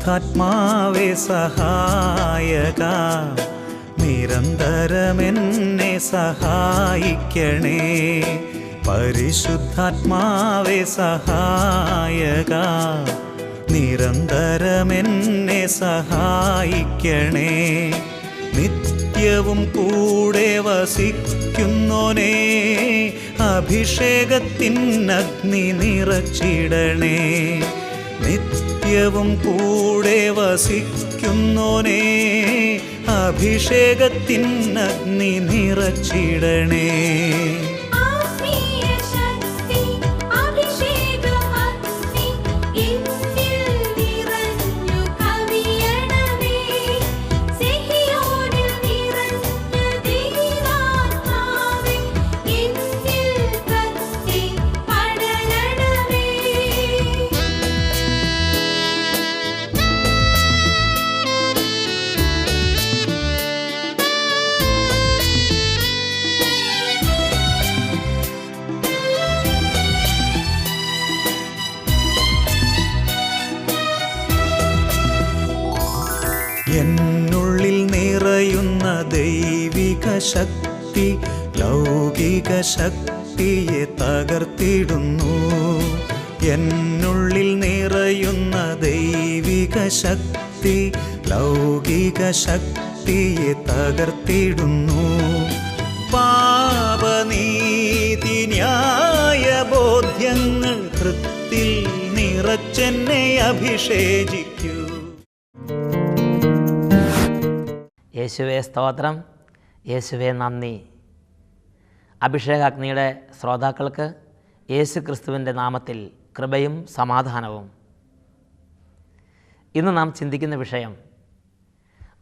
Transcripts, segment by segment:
പരിശുദ്ധാത്മാവേ സഹായക നിരന്തരമെന്നെ സഹായിക്കണേ. പരിശുദ്ധാത്മാവേ സഹായക നിരന്തരമെന്നെ സഹായിക്കണേ. നിത്യവും കൂടെ വസിക്കുന്നോനേ അഭിഷേകത്തിനഗ്നി നിറച്ചിടണേ. നിത്യവും കൂടെ വസിക്കുന്നോനേ അഭിഷേകത്തിൻ അഗ്നി നിറച്ചിടണേ. ശക്തിയെ തകർത്തിടുന്നു എന്നുള്ളിൽ നിറയുന്ന ദൈവിക ശക്തി ലൗകിക ശക്തിയെ തകർത്തിടുന്നു. പാപനീതി ന്യായ ബോധ്യങ്ങൾ കൃത്തിൽ നിറച്ചെന്നെ അഭിഷേചിക്കൂ. യേശുവെ സ്തോത്രം യേശുവെ നന്ദി. അഭിഷേകാഗ്നിയുടെ ശ്രോതാക്കൾക്ക് യേശു ക്രിസ്തുവിന്റെ നാമത്തിൽ കൃപയും സമാധാനവും. ഇന്ന് നാം ചിന്തിക്കുന്ന വിഷയം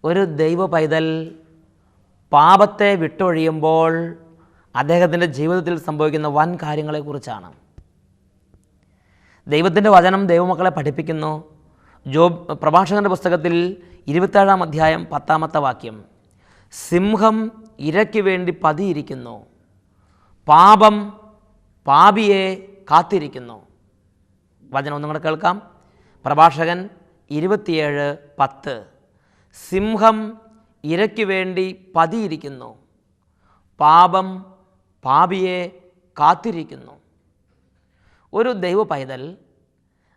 ഒരു ദൈവ പൈതൽ പാപത്തെ വിട്ടൊഴിയുമ്പോൾ അദ്ദേഹത്തിന്റെ ജീവിതത്തിൽ സംഭവിക്കുന്ന വൻ കാര്യങ്ങളെക്കുറിച്ചാണ് ദൈവത്തിന്റെ വചനം ദൈവമക്കളെ പഠിപ്പിക്കുന്നു. ജോബ് പ്രഭാഷകന്റെ പുസ്തകത്തിൽ ഇരുപത്തേഴാം അധ്യായം പത്താമത്തെ വാക്യം സിംഹം ഇരയ്ക്ക് വേണ്ടി പതിയിരിക്കുന്നു. പാപം പാപിയെ കാത്തിരിക്കുന്നു. വചനം ഒന്നും കൂടെ കേൾക്കാം. പ്രഭാഷകൻ ഇരുപത്തിയേഴ് പത്ത്. സിംഹം ഇരയ്ക്ക് വേണ്ടി പതിയിരിക്കുന്നു. പാപം പാപിയെ കാത്തിരിക്കുന്നു. ഒരു ദൈവ പൈതൽ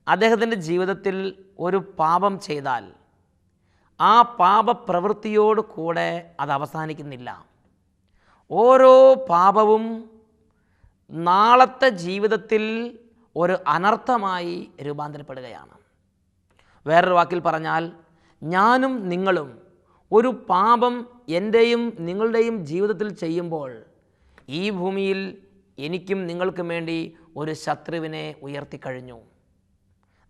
അദ്ദേഹത്തിന്റെ ജീവിതത്തിൽ ഒരു പാപം ചെയ്താൽ ആ പാപപ്രവൃത്തിയോട് കൂടെ അത് അവസാനിക്കുന്നില്ല. ഓരോ പാപവും നാളത്തെ ജീവിതത്തിൽ ഒരു അനർത്ഥമായി രൂപാന്തരപ്പെടുകയാണ്. വേറൊരു വാക്കിൽ പറഞ്ഞാൽ ഞാനും നിങ്ങളും ഒരു പാപം എന്റെയും നിങ്ങളുടെയും ജീവിതത്തിൽ ചെയ്യുമ്പോൾ ഈ ഭൂമിയിൽ എനിക്കും നിങ്ങൾക്കും വേണ്ടി ഒരു ശത്രുവിനെ ഉയർത്തിക്കഴിഞ്ഞു.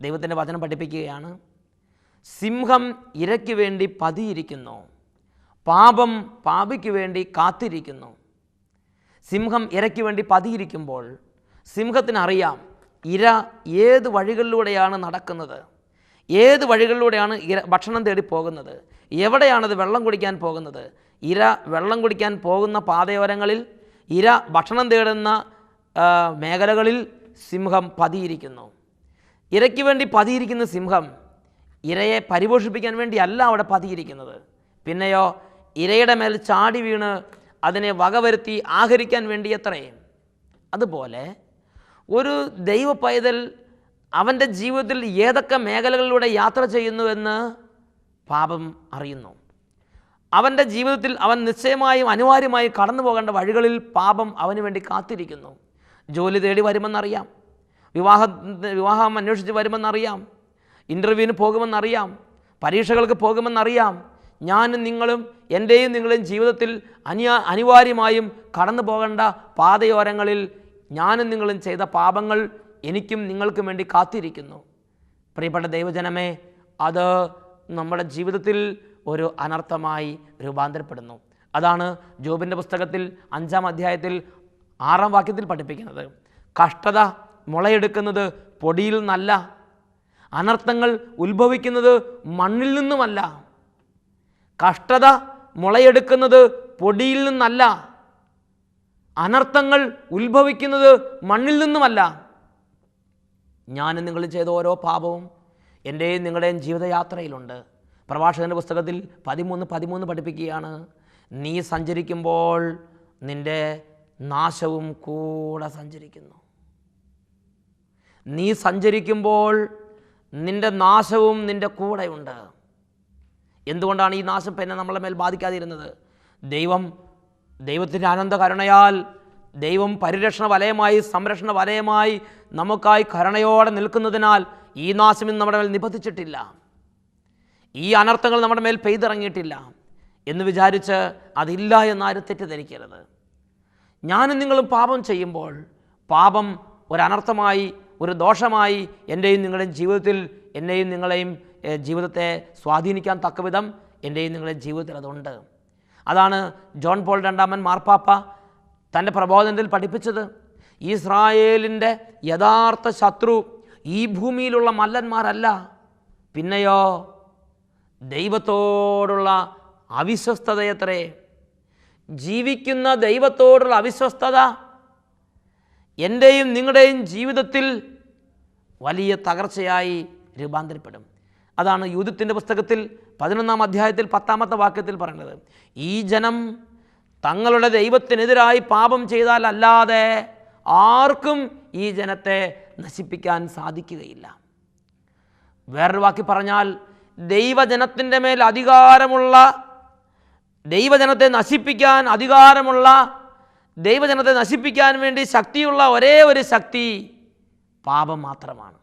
ദൈവത്തിന്റെ വചനം പഠിപ്പിക്കുകയാണ് സിംഹം ഇരയ്ക്ക് വേണ്ടി പതിയിരിക്കുന്നു പാപം പാപിക്ക് വേണ്ടി കാത്തിരിക്കുന്നു സിംഹം ഇരയ്ക്ക് വേണ്ടി പതിയിരിക്കുമ്പോൾ സിംഹത്തിനറിയാം ഇര ഏത് വഴികളിലൂടെയാണ് നടക്കുന്നത്? ഏത് വഴികളിലൂടെയാണ് ഇര ഭക്ഷണം തേടി പോകുന്നത്? എവിടെയാണത് വെള്ളം കുടിക്കാൻ പോകുന്നത്? ഇര വെള്ളം കുടിക്കാൻ പോകുന്ന പാതയോരങ്ങളിൽ ഇര ഭക്ഷണം തേടുന്ന മേഖലകളിൽ സിംഹം പതിയിരിക്കുന്നു. ഇരയ്ക്ക് വേണ്ടി പതിയിരിക്കുന്ന സിംഹം ഇരയെ പരിപോഷിപ്പിക്കാൻ വേണ്ടിയല്ല അവിടെ പതിയിരിക്കുന്നത്. പിന്നെയോ ഇരയുടെ മേൽ ചാടി വീണ് അതിനെ വകവരുത്തി ആഹരിക്കാൻ വേണ്ടി എത്രയും അതുപോലെ ഒരു ദൈവ പൈതൽ അവന്റെ ജീവിതത്തിൽ ഏതൊക്കെ മേഖലകളിലൂടെ യാത്ര ചെയ്യുന്നുവെന്ന് പാപം അറിയുന്നു. അവന്റെ ജീവിതത്തിൽ അവൻ നിശ്ചയമായും അനിവാര്യമായും കടന്നു പോകേണ്ട വഴികളിൽ പാപം അവന് വേണ്ടി കാത്തിരിക്കുന്നു. ജോലി തേടി വരുമെന്നറിയാം. വിവാഹ വിവാഹം അന്വേഷിച്ച് വരുമെന്നറിയാം. ഇന്റർവ്യൂവിന് പോകുമെന്നറിയാം. പരീക്ഷകൾക്ക് പോകുമെന്നറിയാം. ഞാനും നിങ്ങളും എന്റെയും നിങ്ങളും ജീവിതത്തിൽ അനിയാ അനിവാര്യമായും കടന്നു പോകേണ്ട പാതയോരങ്ങളിൽ ഞാനും നിങ്ങളും ചെയ്ത പാപങ്ങൾ എനിക്കും നിങ്ങൾക്കും വേണ്ടി കാത്തിരിക്കുന്നു. പ്രിയപ്പെട്ട ദൈവജനമേ അത് നമ്മുടെ ജീവിതത്തിൽ ഒരു അനർത്ഥമായി രൂപാന്തരപ്പെടുന്നു. അതാണ് ജോബിന്റെ പുസ്തകത്തിൽ അഞ്ചാം അധ്യായത്തിൽ ആറാം വാക്യത്തിൽ പഠിപ്പിക്കുന്നത്. കഷ്ടത മുളയെടുക്കുന്നത് പൊടിയിൽ നിന്നല്ല അനർത്ഥങ്ങൾ ഉത്ഭവിക്കുന്നത് മണ്ണിൽ നിന്നുമല്ല. കഷ്ടത മുളയെടുക്കുന്നത് പൊടിയിൽ നിന്നല്ല. അനർത്ഥങ്ങൾ ഉത്ഭവിക്കുന്നത് മണ്ണിൽ നിന്നുമല്ല. ഞാനും നിങ്ങൾ ചെയ്ത ഓരോ പാപവും എന്റെയും നിങ്ങളുടെയും ജീവിതയാത്രയിലുണ്ട്. പ്രഭാഷകന്റെ പുസ്തകത്തിൽ പതിമൂന്ന് പതിമൂന്ന് പഠിപ്പിക്കുകയാണ്. നീ സഞ്ചരിക്കുമ്പോൾ നിന്റെ നാശവും കൂടെ സഞ്ചരിക്കുന്നു. നീ സഞ്ചരിക്കുമ്പോൾ നിന്റെ നാശവും നിന്റെ കൂടെയുണ്ട്. എന്തുകൊണ്ടാണ് ഈ നാശം പിന്നെ നമ്മളെ മേൽ ബാധിക്കാതിരുന്നത്? ദൈവം ദൈവത്തിന്റെ അനന്ത കരുണയാൽ ദൈവം പരിരക്ഷണ വലയമായി സംരക്ഷണ വലയമായി നമുക്കായി കരുണയോടെ നിൽക്കുന്നതിനാൽ ഈ നാശം ഇന്ന് നമ്മുടെ മേൽ നിബന്ധിച്ചിട്ടില്ല. ഈ അനർത്ഥങ്ങൾ നമ്മുടെ മേൽ പെയ്തിറങ്ങിയിട്ടില്ല എന്ന് വിചാരിച്ച് അതില്ല എന്നാരും തെറ്റിദ്ധരിക്കരുത്. ഞാനും നിങ്ങളും പാപം ചെയ്യുമ്പോൾ പാപം ഒരനർത്ഥമായി ഒരു ദോഷമായി എന്റെയും നിങ്ങളുടെയും ജീവിതത്തിൽ എന്നെയും നിങ്ങളെയും ജീവിതത്തെ സ്വാധീനിക്കാൻ തക്കവിധം എന്റെയും നിങ്ങളുടെ ജീവിതത്തിൽ അതുണ്ട്. അതാണ് ജോൺ പോൾ രണ്ടാമൻ മാർപ്പാപ്പ തന്റെ പ്രബോധനത്തിൽ പഠിപ്പിച്ചത്. ഇസ്രായേലിന്റെ യഥാർത്ഥ ശത്രു ഈ ഭൂമിയിലുള്ള മല്ലന്മാരല്ല. പിന്നെയോ ദൈവത്തോടുള്ള അവിശ്വസ്തതയത്രേ. ജീവിക്കുന്ന ദൈവത്തോടുള്ള അവിശ്വസ്തത എന്റെയും നിങ്ങളുടെയും ജീവിതത്തിൽ വലിയ തകർച്ചയായി രൂപാന്തരപ്പെടും. അതാണ് യൂതത്തിന്റെ പുസ്തകത്തിൽ പതിനൊന്നാം അധ്യായത്തിൽ പത്താമത്തെ വാക്യത്തിൽ പറയുന്നത്. ഈ ജനം തങ്ങളുടെ ദൈവത്തിനെതിരായി പാപം ചെയ്താൽ അല്ലാതെ ആർക്കും ഈ ജനത്തെ നശിപ്പിക്കാൻ സാധിക്കുകയില്ല. വേറൊരു വാക്കി പറഞ്ഞാൽ ദൈവജനത്തിന്റെ മേൽ അധികാരമുള്ള ദൈവജനത്തെ നശിപ്പിക്കാൻ അധികാരമുള്ള ദൈവജനത്തെ നശിപ്പിക്കാൻ വേണ്ടി ശക്തിയുള്ള ഒരേ ഒരു ശക്തി പാപം മാത്രമാണ്.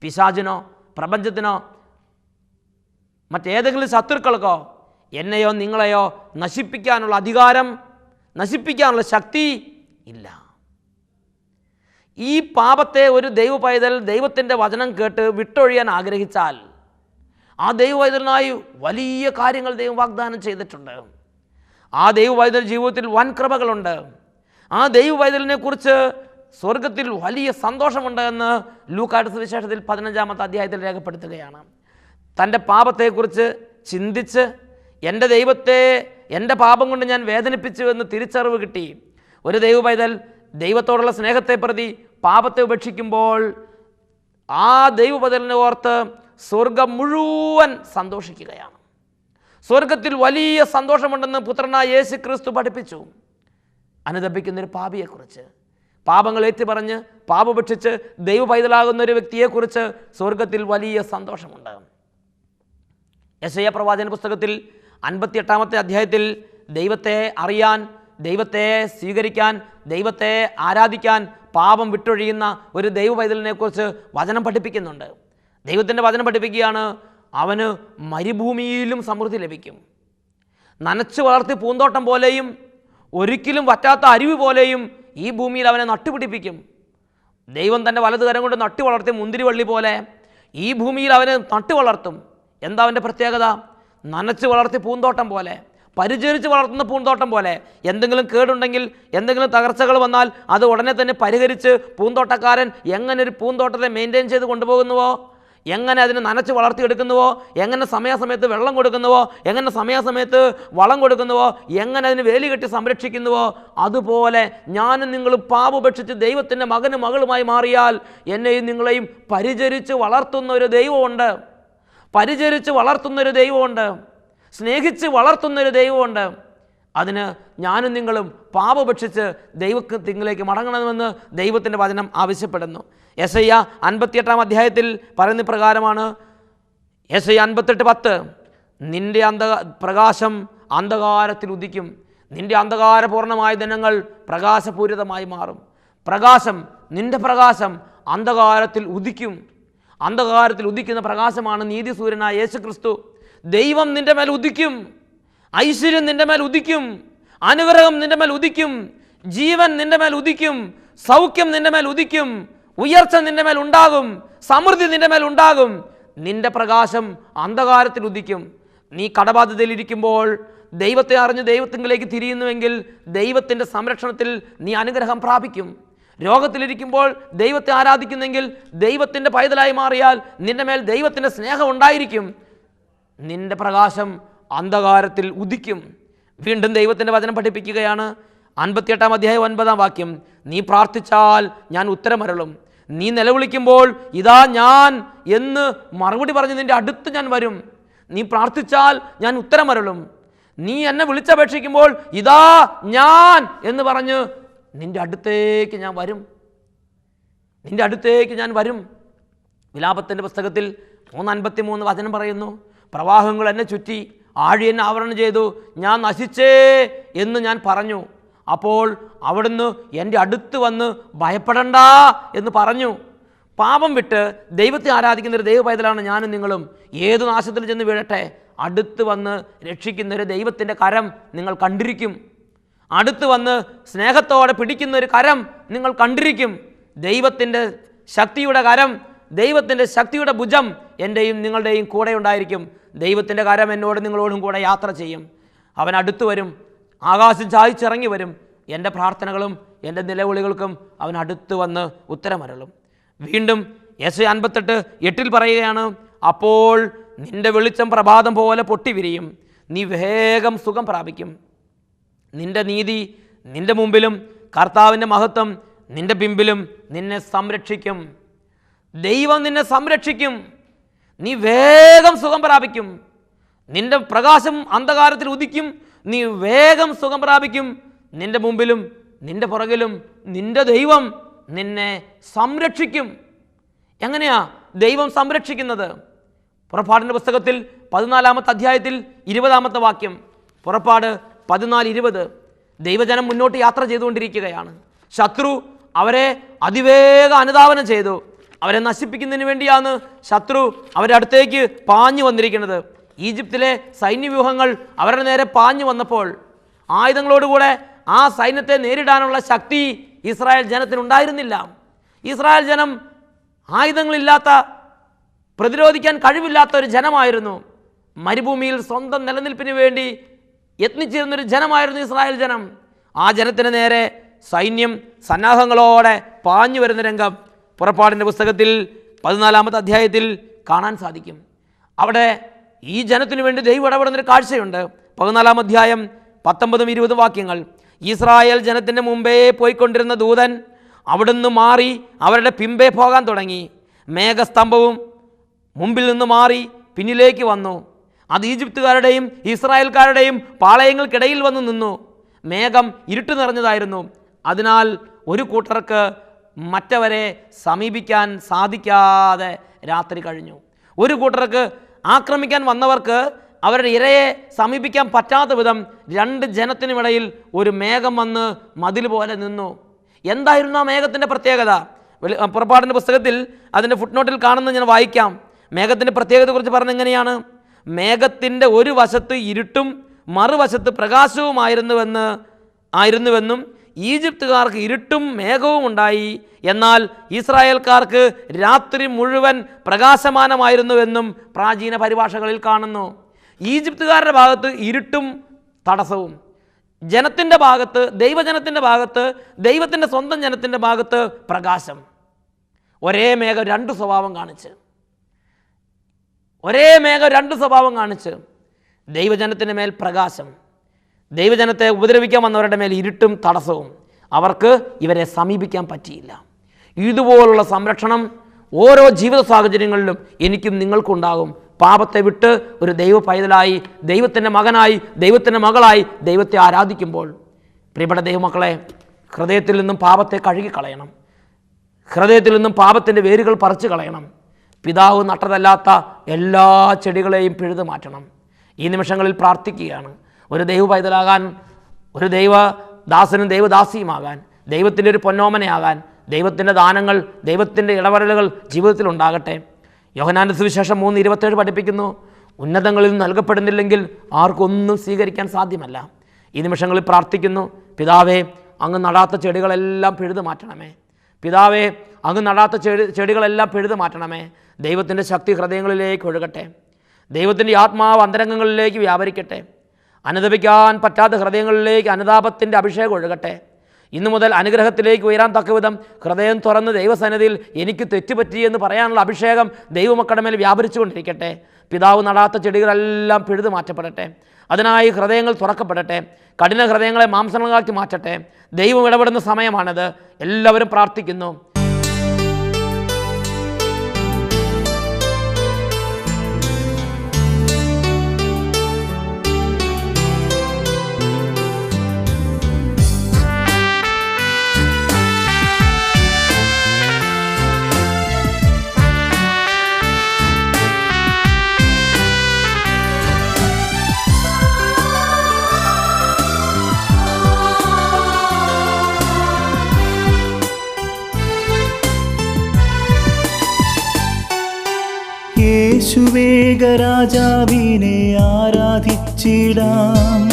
പിശാചിനോ പ്രപഞ്ചത്തിനോ മറ്റേതെങ്കിലും ശത്രുക്കൾക്കോ എന്നെയോ നിങ്ങളെയോ നശിപ്പിക്കാനുള്ള അധികാരം നശിപ്പിക്കാനുള്ള ശക്തി ഇല്ല. ഈ പാപത്തെ ഒരു ദൈവ പൈതൽ ദൈവത്തിന്റെ വചനം കേട്ട് വിട്ടൊഴിയാൻ ആഗ്രഹിച്ചാൽ ആ ദൈവ വലിയ കാര്യങ്ങൾ ദൈവം വാഗ്ദാനം ചെയ്തിട്ടുണ്ട്. ആ ദൈവ ജീവിതത്തിൽ വൻ കൃപകളുണ്ട് ആ ദൈവ പൈതലിനെ കുറിച്ച് സ്വർഗത്തിൽ വലിയ സന്തോഷമുണ്ട് എന്ന് ലൂക്കാട്ട് സുവിശേഷത്തിൽ പതിനഞ്ചാമത്തെ അധ്യായത്തിൽ രേഖപ്പെടുത്തുകയാണ്. തന്റെ പാപത്തെക്കുറിച്ച് ചിന്തിച്ച് എന്റെ ദൈവത്തെ എന്റെ പാപം കൊണ്ട് ഞാൻ വേദനിപ്പിച്ചു എന്ന് തിരിച്ചറിവ് കിട്ടി. ഒരു ദൈവ പൈതൽ ദൈവത്തോടുള്ള സ്നേഹത്തെ പ്രതി പാപത്തെ ഉപേക്ഷിക്കുമ്പോൾ ആ ദൈവ പൈതലിനെ ഓർത്ത് സ്വർഗം മുഴുവൻ സന്തോഷിക്കുകയാണ്. സ്വർഗത്തിൽ വലിയ സന്തോഷമുണ്ടെന്ന് പുത്രനായ യേശു ക്രിസ്തു പഠിപ്പിച്ചു. അനുദപിക്കുന്നൊരു പാപിയെക്കുറിച്ച് പാപങ്ങൾ ഏറ്റുപറഞ്ഞ് പാപപക്ഷിച്ച് ദൈവ പൈതലാകുന്ന ഒരു വ്യക്തിയെക്കുറിച്ച് സ്വർഗത്തിൽ വലിയ സന്തോഷമുണ്ട്. യശയ പ്രവാചന പുസ്തകത്തിൽ അൻപത്തിയെട്ടാമത്തെ അധ്യായത്തിൽ ദൈവത്തെ അറിയാൻ ദൈവത്തെ സ്വീകരിക്കാൻ ദൈവത്തെ ആരാധിക്കാൻ പാപം വിട്ടൊഴിയുന്ന ഒരു ദൈവ പൈതലിനെക്കുറിച്ച് വചനം പഠിപ്പിക്കുന്നുണ്ട്. ദൈവത്തിന്റെ വചനം പഠിപ്പിക്കുകയാണ് അവന് മരുഭൂമിയിലും സമൃദ്ധി ലഭിക്കും. നനച്ചു വളർത്തി പൂന്തോട്ടം പോലെയും ഒരിക്കലും വറ്റാത്ത അരുവി പോലെയും ഈ ഭൂമിയിൽ അവനെ നട്ടുപിടിപ്പിക്കും. ദൈവം തന്റെ വലതുകരം കൊണ്ട് നട്ടു മുന്തിരി മുന്തിരിവള്ളി പോലെ ഈ ഭൂമിയിൽ അവനെ നട്ടു വളർത്തും എന്താ അവന്റെ പ്രത്യേകത? നനച്ച് വളർത്തി പൂന്തോട്ടം പോലെ പരിചരിച്ച് വളർത്തുന്ന പൂന്തോട്ടം പോലെ. എന്തെങ്കിലും കേടുണ്ടെങ്കിൽ എന്തെങ്കിലും തകർച്ചകൾ വന്നാൽ അത് ഉടനെ തന്നെ പരിഹരിച്ച് പൂന്തോട്ടക്കാരൻ എങ്ങനെ ഒരു പൂന്തോട്ടത്തെ മെയിന്റെയിൻ ചെയ്ത് കൊണ്ടുപോകുന്നുവോ? എങ്ങനെ അതിനെ നനച്ച് വളർത്തിയെടുക്കുന്നുവോ എങ്ങനെ സമയാസമയത്ത് വെള്ളം കൊടുക്കുന്നുവോ? എങ്ങനെ സമയാസമയത്ത് വളം കൊടുക്കുന്നുവോ? എങ്ങനെ അതിന് വേലി കെട്ടി സംരക്ഷിക്കുന്നുവോ? അതുപോലെ ഞാനും നിങ്ങൾ പാപപേക്ഷിച്ച് ദൈവത്തിന്റെ മകനും മകളുമായി മാറിയാൽ എന്നെയും നിങ്ങളെയും പരിചരിച്ച് വളർത്തുന്ന ഒരു ദൈവമുണ്ട്. പരിചരിച്ച് വളർത്തുന്നൊരു ദൈവമുണ്ട്. സ്നേഹിച്ച് വളർത്തുന്നൊരു ദൈവമുണ്ട്. അതിന് ഞാനും നിങ്ങളും പാപപേക്ഷിച്ച് തിങ്ങളിലേക്ക് മടങ്ങണമെന്ന് ദൈവത്തിന്റെ വചനം ആവശ്യപ്പെടുന്നു. എസ് ഐ അൻപത്തിയെട്ടാം അധ്യായത്തിൽ പറയുന്ന പ്രകാരമാണ്. എസ് ഐ അൻപത്തെട്ട് പത്ത്. നിന്റെ അന്ധ പ്രകാശം അന്ധകാരത്തിൽ ഉദിക്കും. നിന്റെ അന്ധകാരപൂർണമായ ദിനങ്ങൾ പ്രകാശപൂരിതമായി മാറും. പ്രകാശം നിന്റെ പ്രകാശം അന്ധകാരത്തിൽ ഉദിക്കും. അന്ധകാരത്തിൽ ഉദിക്കുന്ന പ്രകാശമാണ് നീതിസൂര്യനായ യേശു ക്രിസ്തു ദൈവം നിന്റെ മേൽ ഉദിക്കും. ഐശ്വര്യം നിന്റെ മേൽ ഉദിക്കും. അനുഗ്രഹം നിന്റെ മേൽ ഉദിക്കും. ജീവൻ നിന്റെ മേൽ ഉദിക്കും. സൗഖ്യം നിന്റെ മേൽ ഉദിക്കും. ഉയർച്ച നിന്റെ മേൽ ഉണ്ടാകും. സമൃദ്ധി നിന്റെ മേൽ ഉണ്ടാകും. നിന്റെ പ്രകാശം അന്ധകാരത്തിൽ ഉദിക്കും. നീ കടബാധ്യതയിലിരിക്കുമ്പോൾ ദൈവത്തെ അറിഞ്ഞ് ദൈവത്തിങ്കിലേക്ക് തിരിയുന്നുവെങ്കിൽ ദൈവത്തിന്റെ സംരക്ഷണത്തിൽ നീ അനുഗ്രഹം പ്രാപിക്കും. രോഗത്തിലിരിക്കുമ്പോൾ ദൈവത്തെ ആരാധിക്കുന്നെങ്കിൽ ദൈവത്തിന്റെ പൈതലായി മാറിയാൽ നിന്റെ മേൽ ദൈവത്തിന്റെ സ്നേഹം ഉണ്ടായിരിക്കും. നിന്റെ പ്രകാശം അന്ധകാരത്തിൽ ഉദിക്കും. വീണ്ടും ദൈവത്തിന്റെ വചനം പഠിപ്പിക്കുകയാണ്. അൻപത്തിയെട്ടാം അധ്യായം ഒൻപതാം വാക്യം. നീ പ്രാർത്ഥിച്ചാൽ ഞാൻ ഉത്തരമരളും. നീ നിലവിളിക്കുമ്പോൾ ഇതാ ഞാൻ എന്ന് മറുപടി പറഞ്ഞ് നിന്റെ അടുത്ത് ഞാൻ വരും. നീ പ്രാർത്ഥിച്ചാൽ ഞാൻ ഉത്തരമരളും. നീ എന്നെ വിളിച്ചപേക്ഷിക്കുമ്പോൾ ഇതാ ഞാൻ എന്ന് പറഞ്ഞ് നിന്റെ അടുത്തേക്ക് ഞാൻ വരും. നിന്റെ അടുത്തേക്ക് ഞാൻ വരും. വിലാപത്തിന്റെ പുസ്തകത്തിൽ മൂന്ന് അൻപത്തി മൂന്ന് വചനം പറയുന്നു. പ്രവാഹങ്ങൾ എന്നെ ചുറ്റി ആഴി എന്നെ ആവരണം ചെയ്തു. ഞാൻ നശിച്ചേ എന്ന് ഞാൻ പറഞ്ഞു. അപ്പോൾ അവിടുന്ന് എന്റെ അടുത്ത് വന്ന് ഭയപ്പെടണ്ട എന്ന് പറഞ്ഞു. പാപം വിട്ട് ദൈവത്തെ ആരാധിക്കുന്ന ഒരു ദൈവ പൈതലാണ് ഞാനും നിങ്ങളും. ഏത് നാശത്തിൽ ചെന്ന് വീഴട്ടെ? അടുത്ത് വന്ന് രക്ഷിക്കുന്ന ഒരു ദൈവത്തിന്റെ കരം നിങ്ങൾ കണ്ടിരിക്കും. അടുത്ത് വന്ന് സ്നേഹത്തോടെ പിടിക്കുന്ന ഒരു കരം നിങ്ങൾ കണ്ടിരിക്കും. ദൈവത്തിന്റെ ശക്തിയുടെ കരം ദൈവത്തിന്റെ ശക്തിയുടെ ഭുജം എന്റെയും നിങ്ങളുടെയും കൂടെ ഉണ്ടായിരിക്കും. ദൈവത്തിന്റെ കരം എന്നോട് നിങ്ങളോടും കൂടെ യാത്ര ചെയ്യും. അവൻ അടുത്തു വരും ആകാശം ചായ്ച്ചിറങ്ങി വരും. എന്റെ പ്രാർത്ഥനകളും എന്റെ നിലവിളികൾക്കും അവൻ അടുത്തു വന്ന് ഉത്തരമരളും. വീണ്ടും എസ് അൻപത്തെട്ട് എട്ടിൽ പറയുകയാണ് അപ്പോൾ നിന്റെ വെളിച്ചം പ്രഭാതം പോലെ പൊട്ടിവിരിയും നീ വേഗം സുഖം പ്രാപിക്കും. നിന്റെ നീതി നിന്റെ മുമ്പിലും കർത്താവിന്റെ മഹത്വം നിന്റെ പിമ്പിലും നിന്നെ സംരക്ഷിക്കും. ദൈവം നിന്നെ സംരക്ഷിക്കും. നീ വേഗം സുഖം പ്രാപിക്കും. നിന്റെ പ്രകാശം അന്ധകാരത്തിൽ ഉദിക്കും. നീ വേഗം സുഖം പ്രാപിക്കും. നിന്റെ മുമ്പിലും നിന്റെ പുറകിലും നിന്റെ ദൈവം നിന്നെ സംരക്ഷിക്കും. എങ്ങനെയാ ദൈവം സംരക്ഷിക്കുന്നത്? പുറപ്പാടിന്റെ പുസ്തകത്തിൽ പതിനാലാമത്തെ അധ്യായത്തിൽ ഇരുപതാമത്തെ വാക്യം. പുറപ്പാട് പതിനാല് ഇരുപത് ദൈവജനം മുന്നോട്ട് യാത്ര ചെയ്തുകൊണ്ടിരിക്കുകയാണ്. ശത്രു അവരെ അതിവേഗ അനുധാവനം ചെയ്തു. അവരെ നശിപ്പിക്കുന്നതിന് വേണ്ടിയാണ് ശത്രു അവരുടെ അടുത്തേക്ക് പാഞ്ഞു വന്നിരിക്കുന്നത്. ഈജിപ്തിലെ സൈന്യവ്യൂഹങ്ങൾ അവരുടെ നേരെ പാഞ്ഞു വന്നപ്പോൾ ആയുധങ്ങളോടുകൂടെ ആ സൈന്യത്തെ നേരിടാനുള്ള ശക്തി ഇസ്രായേൽ ജനത്തിനുണ്ടായിരുന്നില്ല ഇസ്രായേൽ ജനം ആയുധങ്ങളില്ലാത്ത പ്രതിരോധിക്കാൻ കഴിവില്ലാത്ത ഒരു ജനമായിരുന്നു. മരുഭൂമിയിൽ സ്വന്തം നിലനിൽപ്പിന് വേണ്ടി യത്നിച്ചിരുന്നൊരു ജനമായിരുന്നു ഇസ്രായേൽ ജനം. ആ ജനത്തിന് നേരെ സൈന്യം സന്നാഹങ്ങളോടെ പാഞ്ഞു വരുന്ന രംഗം പുറപ്പാടിന്റെ പുസ്തകത്തിൽ പതിനാലാമത്തെ അധ്യായത്തിൽ കാണാൻ സാധിക്കും. അവിടെ ഈ ജനത്തിനു വേണ്ടി ദൈവം ഇടപെടുന്നൊരു കാഴ്ചയുണ്ട്. പതിനാലാം അധ്യായം പത്തൊമ്പതും ഇരുപതും വാക്യങ്ങൾ. ഇസ്രായേൽ ജനത്തിന്റെ മുമ്പേ പോയിക്കൊണ്ടിരുന്ന ദൂതൻ അവിടുന്ന് മാറി അവരുടെ പിമ്പേ പോകാൻ തുടങ്ങി. മേഘസ്തംഭവും മുമ്പിൽ നിന്ന് മാറി പിന്നിലേക്ക് വന്നു. അത് ഈജിപ്തുകാരുടെയും ഇസ്രായേൽക്കാരുടെയും പാളയങ്ങൾക്കിടയിൽ വന്ന് നിന്നു. മേഘം ഇരുട്ട് നിറഞ്ഞതായിരുന്നു. അതിനാൽ ഒരു കൂട്ടർക്ക് മറ്റവരെ സമീപിക്കാൻ സാധിക്കാതെ രാത്രി കഴിഞ്ഞു. ഒരു കൂട്ടർക്ക് ആക്രമിക്കാൻ വന്നവർക്ക് അവരുടെ ഇരയെ സമീപിക്കാൻ പറ്റാത്ത വിധം രണ്ട് ജനത്തിനുമിടയിൽ ഒരു മേഘം വന്ന് മതിൽ പോലെ നിന്നു. എന്തായിരുന്നു ആ മേഘത്തിന്റെ പ്രത്യേകത? പുറപ്പാടിന്റെ പുസ്തകത്തിൽ അതിന്റെ ഫുട്നോട്ടിൽ കാണുന്ന ഞാൻ വായിക്കാം. മേഘത്തിന്റെ പ്രത്യേകതയെക്കുറിച്ച് പറഞ്ഞെങ്ങനെയാണ് മേഘത്തിന്റെ ഒരു വശത്ത് ഇരുട്ടും മറുവശത്ത് പ്രകാശവുമായിരുന്നുവെന്ന് ആയിരുന്നുവെന്നും ഈജിപ്തുകാർക്ക് ഇരുട്ടും മേഘവും ഉണ്ടായി. എന്നാൽ ഇസ്രായേൽക്കാർക്ക് രാത്രി മുഴുവൻ പ്രകാശമാനമായിരുന്നുവെന്നും പ്രാചീന പരിഭാഷകളിൽ കാണുന്നു. ഈജിപ്തുകാരുടെ ഭാഗത്ത് ഇരുട്ടും തടസ്സവും. ജനത്തിന്റെ ഭാഗത്ത് ദൈവജനത്തിന്റെ ഭാഗത്ത് ദൈവത്തിന്റെ സ്വന്തം ജനത്തിന്റെ ഭാഗത്ത് പ്രകാശം. ഒരേ മേഘം രണ്ട് സ്വഭാവം കാണിച്ച്. ഒരേ മേഘം രണ്ട് സ്വഭാവം കാണിച്ച് ദൈവജനത്തിന്റെ മേൽ പ്രകാശം ദൈവജനത്തെ ഉപദ്രവിക്കാൻ വന്നവരുടെ മേൽ ഇരുട്ടും തടസ്സവും. അവർക്ക് ഇവരെ സമീപിക്കാൻ പറ്റിയില്ല. ഇതുപോലുള്ള സംരക്ഷണം ഓരോ ജീവിത സാഹചര്യങ്ങളിലും എനിക്കും നിങ്ങൾക്കുണ്ടാകും. പാപത്തെ വിട്ട് ഒരു ദൈവ പൈതലായി ദൈവത്തിന്റെ മകനായി ദൈവത്തിന്റെ മകളായി ദൈവത്തെ ആരാധിക്കുമ്പോൾ പ്രിയപ്പെട്ട ദൈവമക്കളെ ഹൃദയത്തിൽ നിന്നും പാപത്തെ കഴുകിക്കളയണം. ഹൃദയത്തിൽ നിന്നും പാപത്തിന്റെ വേരുകൾ പറിച്ചു കളയണം പിതാവ് നട്ടതല്ലാത്ത എല്ലാ ചെടികളെയും പിഴുതു മാറ്റണം. ഈ നിമിഷങ്ങളിൽ പ്രാർത്ഥിക്കുകയാണ്. ഒരു ദൈവ പൈതലാകാൻ ഒരു ദൈവദാസനും ദൈവദാസിയുമാകാൻ ദൈവത്തിന്റെ ഒരു പൊന്നോമനയാകാൻ ദൈവത്തിന്റെ ദാനങ്ങൾ ദൈവത്തിന്റെ ഇടപെടലുകൾ ജീവിതത്തിൽ ഉണ്ടാകട്ടെ. യോഹനാന്റെ സുവിശേഷം മൂന്ന് ഇരുപത്തേഴ് പഠിപ്പിക്കുന്നു ഉന്നതങ്ങളിൽ നൽകപ്പെടുന്നില്ലെങ്കിൽ ആർക്കൊന്നും സ്വീകരിക്കാൻ സാധ്യമല്ല. ഈ നിമിഷങ്ങളിൽ പ്രാർത്ഥിക്കുന്നു പിതാവേ അങ്ങ് നടാത്ത ചെടികളെല്ലാം പിഴുതു മാറ്റണമേ. പിതാവേ അങ്ങ് നടാത്ത ചെടി ചെടികളെല്ലാം പെഴുതു മാറ്റണമേ. ദൈവത്തിന്റെ ശക്തി ഹൃദയങ്ങളിലേക്ക് ഒഴുകട്ടെ. ദൈവത്തിന്റെ ആത്മാവ് അന്തരംഗങ്ങളിലേക്ക് വ്യാപരിക്കട്ടെ. അനുദപിക്കാൻ പറ്റാത്ത ഹൃദയങ്ങളിലേക്ക് അനുതാപത്തിന്റെ അഭിഷേകം ഒഴുകട്ടെ. ഇന്നു മുതൽ അനുഗ്രഹത്തിലേക്ക് ഉയരാൻ തക്കവിധം ഹൃദയം തുറന്ന് ദൈവസന്നിധിയിൽ എനിക്ക് തെറ്റുപറ്റി എന്ന് പറയാനുള്ള അഭിഷേകം ദൈവമക്കടമേൽ മേൽ വ്യാപരിച്ചുകൊണ്ടിരിക്കട്ടെ. പിതാവ് നടാത്ത ചെടികളെല്ലാം പിഴുതു മാറ്റപ്പെടട്ടെ. അതിനായി ഹൃദയങ്ങൾ തുറക്കപ്പെടട്ടെ കഠിന ഹൃദയങ്ങളെ മാംസങ്ങളാക്കി മാറ്റട്ടെ. ദൈവം ഇടപെടുന്ന സമയമാണിത്. എല്ലാവരും പ്രാർത്ഥിക്കുന്നു. യേശുവേഗരാജാവിനെ ആരാധിച്ചിടാം.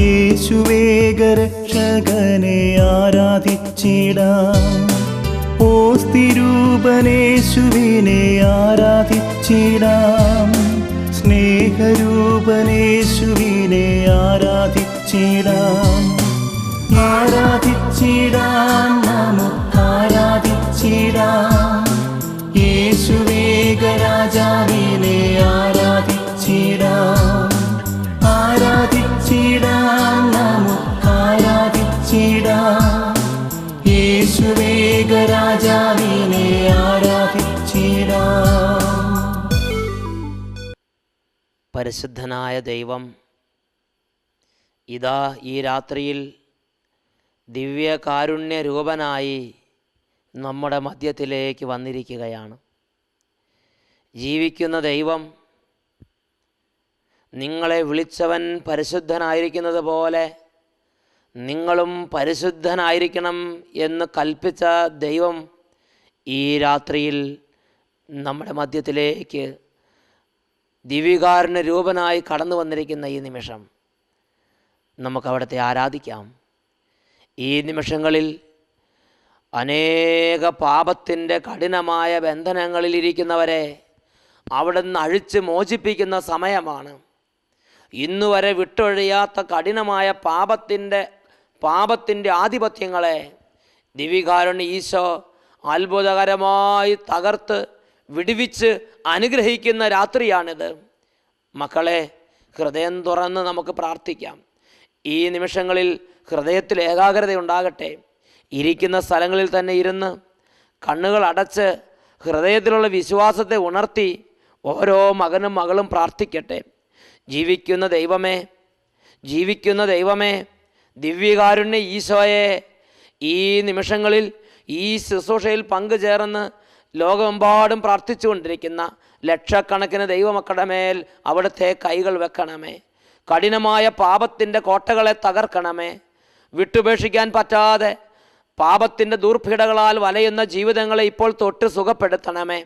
യേശുവേഗരക്ഷകനെ ആരാധിച്ചിടാം. ഓസ്തിരൂപനേശുവിനെ ആരാധിച്ചിടാം. സ്നേഹരൂപനേശുവിനെ ആരാധിച്ചിടാം. ആരാധിച്ചിടാം നമുക്കാരാധിച്ചിടാം. യേശുവേഗരാജാവിനെ ആരാധിച്ചിടാം. ആരാധിച്ചിടാം നമുക്കാരാധിച്ചിടാം യേശുവേഗരാജാവിനെ ആരാധിച്ചിടാം. പരിശുദ്ധനായ ദൈവം ഇതാ ഈ രാത്രിയിൽ ദിവ്യകാരുണ്യ രൂപനായി നമ്മുടെ മധ്യത്തിലേക്ക് വന്നിരിക്കുകയാണ്. ജീവിക്കുന്ന ദൈവം നിങ്ങളെ വിളിച്ചവൻ പരിശുദ്ധനായിരിക്കുന്നത് പോലെ നിങ്ങളും പരിശുദ്ധനായിരിക്കണം എന്ന് കൽപ്പിച്ച ദൈവം ഈ രാത്രിയിൽ നമ്മുടെ മധ്യത്തിലേക്ക് ദിവികാരന് രൂപനായി കടന്നു വന്നിരിക്കുന്ന ഈ നിമിഷം നമുക്ക് അവിടുത്തെ ആരാധിക്കാം. ഈ നിമിഷങ്ങളിൽ അനേക പാപത്തിന്റെ കഠിനമായ ബന്ധനങ്ങളിലിരിക്കുന്നവരെ അവിടുന്ന് അഴിച്ച് മോചിപ്പിക്കുന്ന സമയമാണ്. ഇന്നു വരെ വിട്ടൊഴിയാത്ത കഠിനമായ പാപത്തിന്റെ പാപത്തിന്റെ ആധിപത്യങ്ങളെ ദിവികാരുണ്യ ഈശോ അത്ഭുതകരമായി തകർത്ത് വിടുവിച്ച് അനുഗ്രഹിക്കുന്ന രാത്രിയാണിത്. മക്കളെ ഹൃദയം തുറന്ന് നമുക്ക് പ്രാർത്ഥിക്കാം. ഈ നിമിഷങ്ങളിൽ ഹൃദയത്തിൽ ഏകാഗ്രത ഉണ്ടാകട്ടെ. ഇരിക്കുന്ന സ്ഥലങ്ങളിൽ തന്നെ ഇരുന്ന് കണ്ണുകൾ അടച്ച് ഹൃദയത്തിലുള്ള വിശ്വാസത്തെ ഉണർത്തി ഓരോ മകനും മകളും പ്രാർത്ഥിക്കട്ടെ. ജീവിക്കുന്ന ദൈവമേ ജീവിക്കുന്ന ദൈവമേ ദിവ്യകാരുണ്യ ഈശോയെ ഈ നിമിഷങ്ങളിൽ ഈ ശുശ്രൂഷയിൽ പങ്കുചേർന്ന് ലോകമെമ്പാടും പ്രാർത്ഥിച്ചുകൊണ്ടിരിക്കുന്ന ലക്ഷക്കണക്കിന് ദൈവമക്കളുടെ മേൽ അവിടുത്തെ കൈകൾ വെക്കണമേ. കഠിനമായ പാപത്തിന്റെ കോട്ടകളെ തകർക്കണമേ. വിട്ടുപേക്ഷിക്കാൻ പറ്റാതെ പാപത്തിന്റെ ദുർഭീടകളാൽ വലയുന്ന ജീവിതങ്ങളെ ഇപ്പോൾ തൊട്ട് സുഖപ്പെടുത്തണമേ.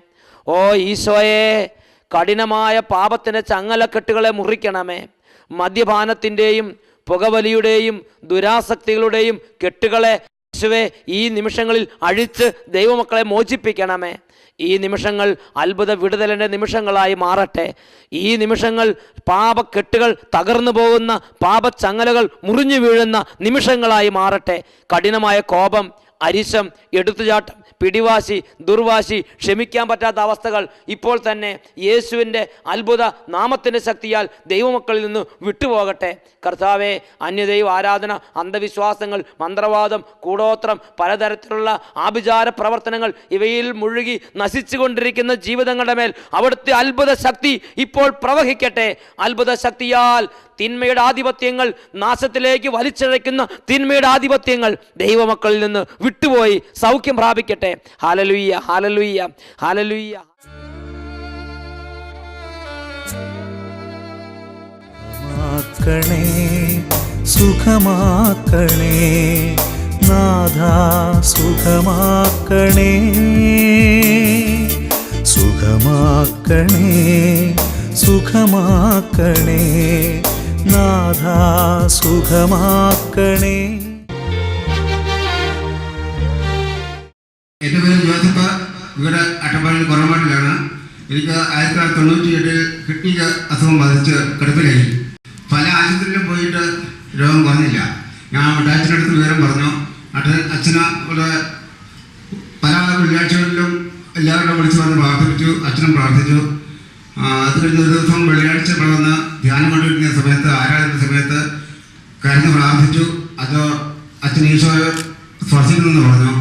ഓ ഈശോയെ കഠിനമായ പാപത്തിന്റെ ചങ്ങലക്കെട്ടുകളെ മുറിക്കണമേ. മദ്യപാനത്തിന്റെയും പുകവലിയുടെയും ദുരാസക്തികളുടെയും കെട്ടുകളെ യേശുവേ ഈ നിമിഷങ്ങളിൽ അഴിച്ച് ദൈവമക്കളെ മോചിപ്പിക്കണമേ. ഈ നിമിഷങ്ങൾ അത്ഭുത വിടുതലിന്റെ നിമിഷങ്ങളായി മാറട്ടെ. ഈ നിമിഷങ്ങൾ പാപക്കെട്ടുകൾ തകർന്നു പോകുന്ന പാപച്ചങ്ങലകൾ മുറിഞ്ഞു വീഴുന്ന നിമിഷങ്ങളായി മാറട്ടെ. കഠിനമായ കോപം അരിശം എടുത്തുചാട്ടം പിടിവാശി ദുർവാശി ക്ഷമിക്കാൻ പറ്റാത്ത അവസ്ഥകൾ ഇപ്പോൾ തന്നെ യേശുവിന്റെ അത്ഭുത നാമത്തിന്റെ ശക്തിയാൽ ദൈവമക്കളിൽ നിന്ന് വിട്ടുപോകട്ടെ. കർത്താവെ അന്യദൈവ ആരാധന അന്ധവിശ്വാസങ്ങൾ മന്ത്രവാദം കൂടോത്രം പലതരത്തിലുള്ള ആഭിചാര പ്രവർത്തനങ്ങൾ ഇവയിൽ മുഴുകി നശിച്ചുകൊണ്ടിരിക്കുന്ന ജീവിതങ്ങളുടെ മേൽ അവിടുത്തെ അത്ഭുത ശക്തി ഇപ്പോൾ പ്രവഹിക്കട്ടെ. അത്ഭുത ശക്തിയാൽ തിന്മയുടെ ആധിപത്യങ്ങൾ നാശത്തിലേക്ക് വലിച്ചിഴയ്ക്കുന്ന തിന്മയുടെ ആധിപത്യങ്ങൾ ദൈവമക്കളിൽ നിന്ന് വിട്ടുപോയി. സൗഖ്യം പ്രാപിക്കട്ടെ. ഹാലലുയ്യ ഹാലലുയ്യ ഹാലലുയ്യ സുഖമാക്കണേ സുഖമാക്കണേ. നാഥ സുഖമാക്കണേ. സുഖമാക്കണേ സുഖമാക്കണേ. നാഥ സുഖമാക്കണേ. ആയിരത്തി തൊള്ളായിരത്തി തൊണ്ണൂറ്റി എട്ടിൽ കിഡ്നി അസുഖം ബാധിച്ച് കിടപ്പിലായി. പല ആശുപത്രിയിലും പോയിട്ട് രോഗം കുറഞ്ഞില്ല ഞാൻ അച്ഛനടുത്ത് വിവരം പറഞ്ഞു. അച്ഛൻ പല വെള്ളിയാഴ്ചകളിലും എല്ലാവരുടെ വിളിച്ചു വന്ന് പ്രാർത്ഥിച്ചു അച്ഛനും പ്രാർത്ഥിച്ചു. അത് കഴിഞ്ഞ ഒരു ദിവസം വെള്ളിയാഴ്ച ഇവിടെ വന്ന് ധ്യാനം കൊണ്ടിരിക്കുന്ന സമയത്ത് ആരാധന സമയത്ത് കരഞ്ഞ് പ്രാർത്ഥിച്ചു. അത് അച്ഛൻ ഈശോയെ സ്പർശിക്കുന്നു പറഞ്ഞു.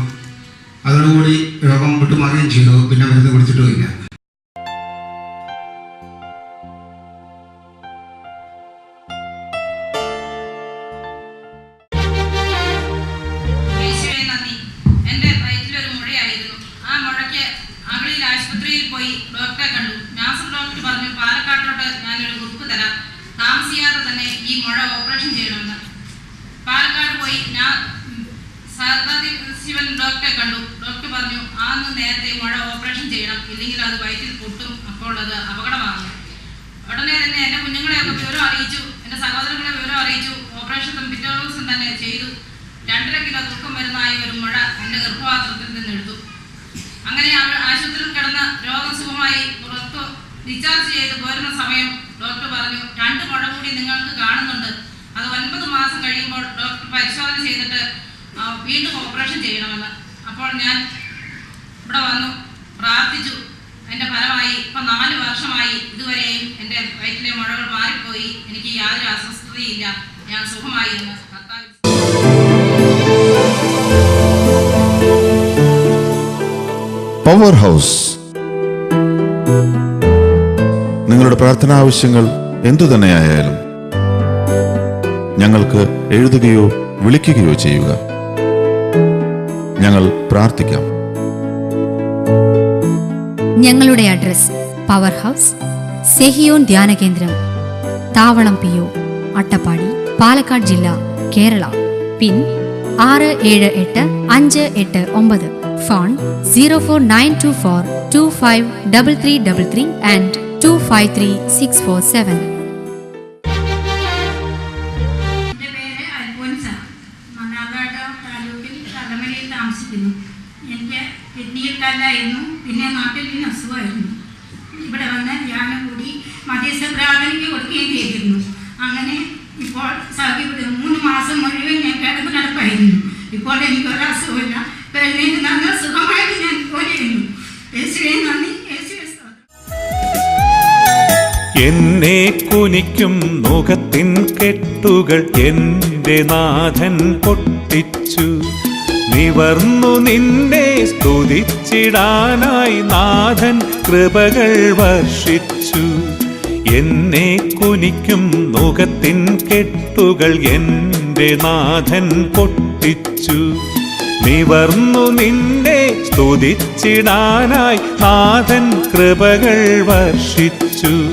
അതോടുകൂടി രോഗം വിട്ടുമാറുകയും ചെയ്തു. പിന്നെ മരുന്ന് കുടിച്ചിട്ടുമില്ല. കൂടി നിങ്ങൾക്ക് കാണുന്നുണ്ട്. അത് ഒൻപത് മാസം കഴിയുമ്പോൾ ഡോക്ടർ പരിശോധന ചെയ്തിട്ട് വീണ്ടും ഓപ്പറേഷൻ ചെയ്യണമെന്ന്. അപ്പോൾ ഞാൻ ഇവിടെ വന്നു പ്രാർത്ഥിച്ചു. എന്റെ ഫലമായി ഇപ്പം നാല് വർഷമായി ഇതുവരെയും എന്റെ വയറ്റിലെ മുഴകൾ മാറിപ്പോയി. എനിക്ക് യാതൊരു അസ്വസ്ഥതയില്ല. ഞാൻ സുഖമായി എന്ന് പവർ ഹൗസ് നിങ്ങളുടെ പ്രാർത്ഥനാ ആവശ്യങ്ങൾ എന്തു തന്നെയായാലും ഞങ്ങൾക്ക് എഴുതുകയോ വിളിക്കുകയോ ചെയ്യുക. ഞങ്ങൾ പ്രാർത്ഥിക്കാം. ഞങ്ങളുടെ അഡ്രസ് പവർ ഹൗസ് സെഹിയോൻ ധ്യാന കേന്ദ്രം താവളം പി ഒ അട്ടപ്പാടി പാലക്കാട് ജില്ല കേരള. പിൻ ആറ് ഏഴ് എട്ട് അഞ്ച് എട്ട് ഒമ്പത്. Phone zero four nine two four two five double three double three and two five three six four seven. എന്നെ കുനിക്കും മുഖത്തിൻ കെട്ടുകൾ എന്റെ നാഥൻ പൊട്ടിച്ചു. നിവർന്നു നിന്നെ സ്തുതിച്ചിടാനായി നാഥൻ കൃപകൾ വർഷിച്ചു. എന്നെ കുനിക്കും മുഖത്തിൻ കെട്ടുകൾ എന്റെ നാഥൻ പൊട്ടിച്ചു. നിവർന്നു നിന്നെ സ്തുതിച്ചിടാനായി നാഥൻ കൃപകൾ വർഷിച്ചു.